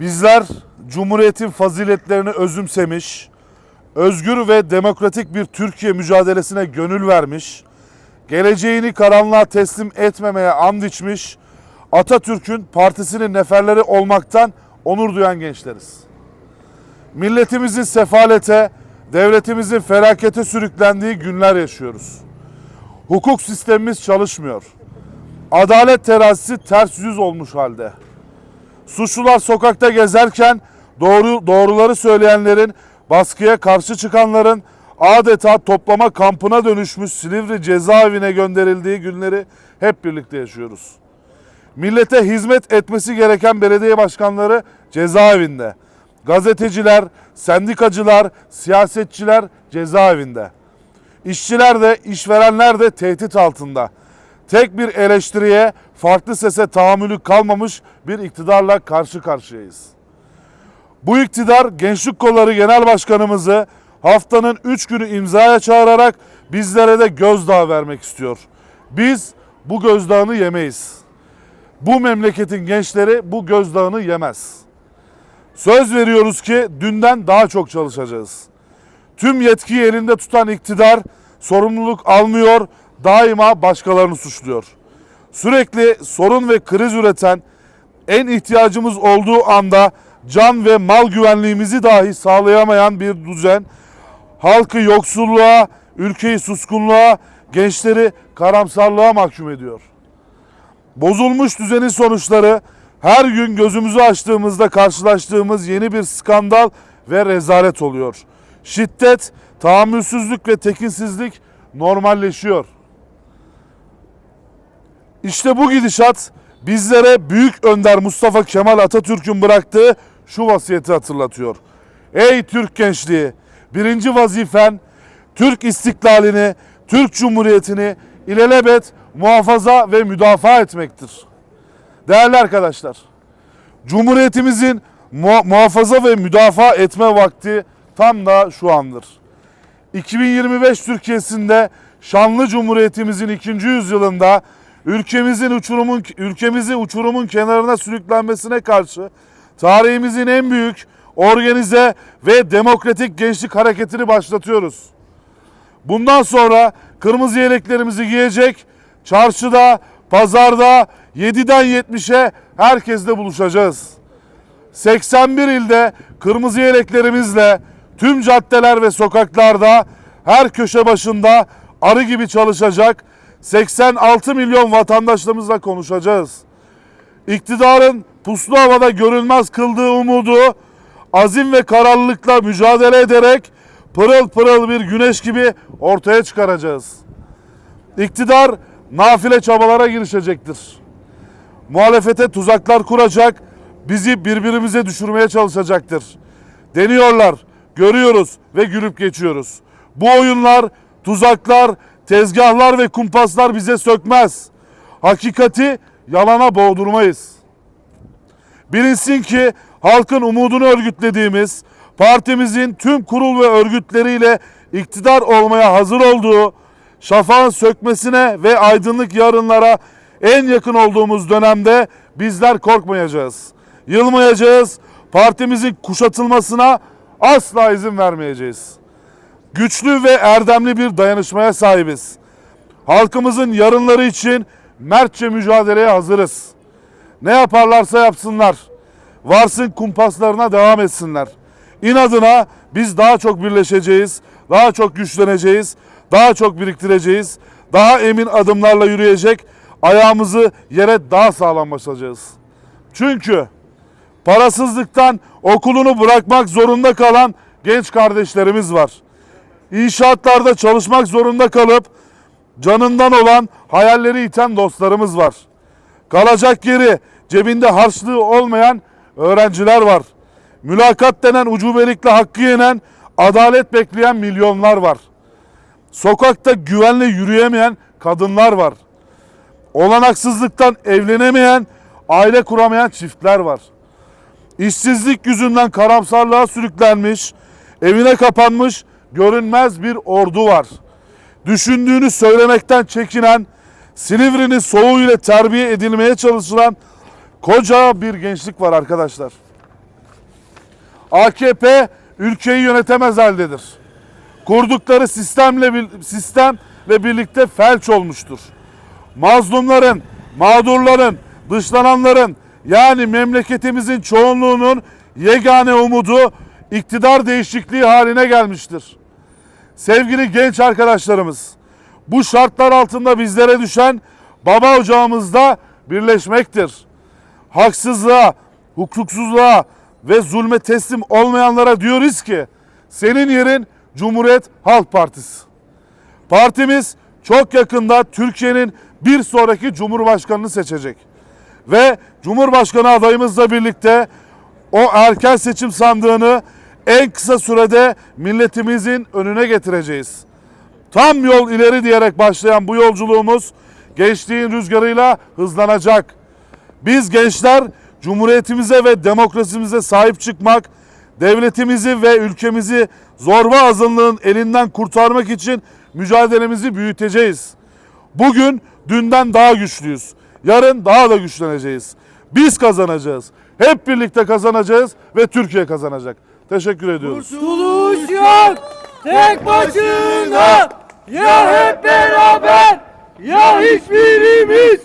Bizler Cumhuriyet'in faziletlerini özümsemiş, özgür ve demokratik bir Türkiye mücadelesine gönül vermiş, geleceğini karanlığa teslim etmemeye and içmiş, Atatürk'ün partisinin neferleri olmaktan onur duyan gençleriz. Milletimizin sefalete, devletimizin felakete sürüklendiği günler yaşıyoruz. Hukuk sistemimiz çalışmıyor. Adalet terazisi ters yüz olmuş halde. Suçlular sokakta gezerken doğru doğruları söyleyenlerin, baskıya karşı çıkanların adeta toplama kampına dönüşmüş Silivri cezaevine gönderildiği günleri hep birlikte yaşıyoruz. Millete hizmet etmesi gereken belediye başkanları cezaevinde. Gazeteciler, sendikacılar, siyasetçiler cezaevinde. İşçiler de, işverenler de tehdit altında. Tek bir eleştiriye, farklı sese tahammülü kalmamış bir iktidarla karşı karşıyayız. Bu iktidar Gençlik Kolları Genel Başkanımızı haftanın 3 günü imzaya çağırarak bizlere de gözdağı vermek istiyor. Biz bu gözdağını yemeyiz. Bu memleketin gençleri bu gözdağını yemez. Söz veriyoruz ki dünden daha çok çalışacağız. Tüm yetkiyi elinde tutan iktidar sorumluluk almıyor, daima başkalarını suçluyor. Sürekli sorun ve kriz üreten, en ihtiyacımız olduğu anda can ve mal güvenliğimizi dahi sağlayamayan bir düzen, halkı yoksulluğa, ülkeyi suskunluğa, gençleri karamsarlığa mahkum ediyor. Bozulmuş düzenin sonuçları her gün gözümüzü açtığımızda karşılaştığımız yeni bir skandal ve rezalet oluyor. Şiddet, tahammülsüzlük ve tekinsizlik normalleşiyor. İşte bu gidişat bizlere büyük önder Mustafa Kemal Atatürk'ün bıraktığı şu vasiyeti hatırlatıyor. Ey Türk gençliği, birinci vazifen Türk istiklalini, Türk Cumhuriyeti'ni ilelebet muhafaza ve müdafaa etmektir. Değerli arkadaşlar, Cumhuriyetimizin muha- muhafaza ve müdafaa etme vakti tam da şu andır. 2025 Türkiye'sinde şanlı Cumhuriyetimizin ikinci yüzyılında ülkemizin uçurumun ülkemizi uçurumun kenarına sürüklenmesine karşı tarihimizin en büyük organize ve demokratik gençlik hareketini başlatıyoruz. Bundan sonra kırmızı yeleklerimizi giyecek, çarşıda, pazarda 7'den 70'e herkesle buluşacağız. 81 ilde kırmızı yeleklerimizle tüm caddeler ve sokaklarda her köşe başında arı gibi çalışacak 86 milyon vatandaşlarımızla konuşacağız. İktidarın puslu havada görünmez kıldığı umudu azim ve kararlılıkla mücadele ederek pırıl pırıl bir güneş gibi ortaya çıkaracağız. İktidar nafile çabalara girişecektir. Muhalefete tuzaklar kuracak, bizi birbirimize düşürmeye çalışacaktır. Deniyorlar, görüyoruz ve gülüp geçiyoruz. Bu oyunlar, tuzaklar, tezgahlar ve kumpaslar bize sökmez. Hakikati yalana boğdurmayız. Bilinsin ki halkın umudunu örgütlediğimiz, partimizin tüm kurul ve örgütleriyle iktidar olmaya hazır olduğu, şafağın sökmesine ve aydınlık yarınlara en yakın olduğumuz dönemde bizler korkmayacağız. Yılmayacağız. Partimizin kuşatılmasına asla izin vermeyeceğiz. Güçlü ve erdemli bir dayanışmaya sahibiz. Halkımızın yarınları için mertçe mücadeleye hazırız. Ne yaparlarsa yapsınlar. Varsın kumpaslarına devam etsinler. İnadına biz daha çok birleşeceğiz, daha çok güçleneceğiz, daha çok biriktireceğiz, daha emin adımlarla yürüyecek, ayağımızı yere daha sağlam basacağız. Çünkü parasızlıktan okulunu bırakmak zorunda kalan genç kardeşlerimiz var. İnşaatlarda çalışmak zorunda kalıp canından olan hayalleri iten dostlarımız var. Kalacak yeri cebinde harçlığı olmayan öğrenciler var. Mülakat denen ucubelikle hakkı yenen, adalet bekleyen milyonlar var. Sokakta güvenle yürüyemeyen kadınlar var. Olanaksızlıktan evlenemeyen, aile kuramayan çiftler var. İşsizlik yüzünden karamsarlığa sürüklenmiş, evine kapanmış görünmez bir ordu var. Düşündüğünü söylemekten çekinen, Silivri'nin soğuğuyla terbiye edilmeye çalışılan koca bir gençlik var arkadaşlar. AKP ülkeyi yönetemez haldedir. Kurdukları sistemle sistemle birlikte felç olmuştur. Mazlumların, mağdurların, dışlananların yani memleketimizin çoğunluğunun yegane umudu iktidar değişikliği haline gelmiştir. Sevgili genç arkadaşlarımız, bu şartlar altında bizlere düşen baba ocağımızda birleşmektir. Haksızlığa, hukuksuzluğa ve zulme teslim olmayanlara diyoruz ki senin yerin Cumhuriyet Halk Partisi. Partimiz çok yakında Türkiye'nin bir sonraki Cumhurbaşkanını seçecek. Ve Cumhurbaşkanı adayımızla birlikte o erken seçim sandığını en kısa sürede milletimizin önüne getireceğiz. Tam yol ileri diyerek başlayan bu yolculuğumuz gençliğin rüzgarıyla hızlanacak. Biz gençler cumhuriyetimize ve demokrasimize sahip çıkmak, devletimizi ve ülkemizi zorba azınlığın elinden kurtarmak için mücadelemizi büyüteceğiz. Bugün dünden daha güçlüyüz. Yarın daha da güçleneceğiz. Biz kazanacağız. Hep birlikte kazanacağız ve Türkiye kazanacak. Teşekkür ediyoruz. Kurtuluş yok. Tek başına. Ya hep beraber ya hiçbirimiz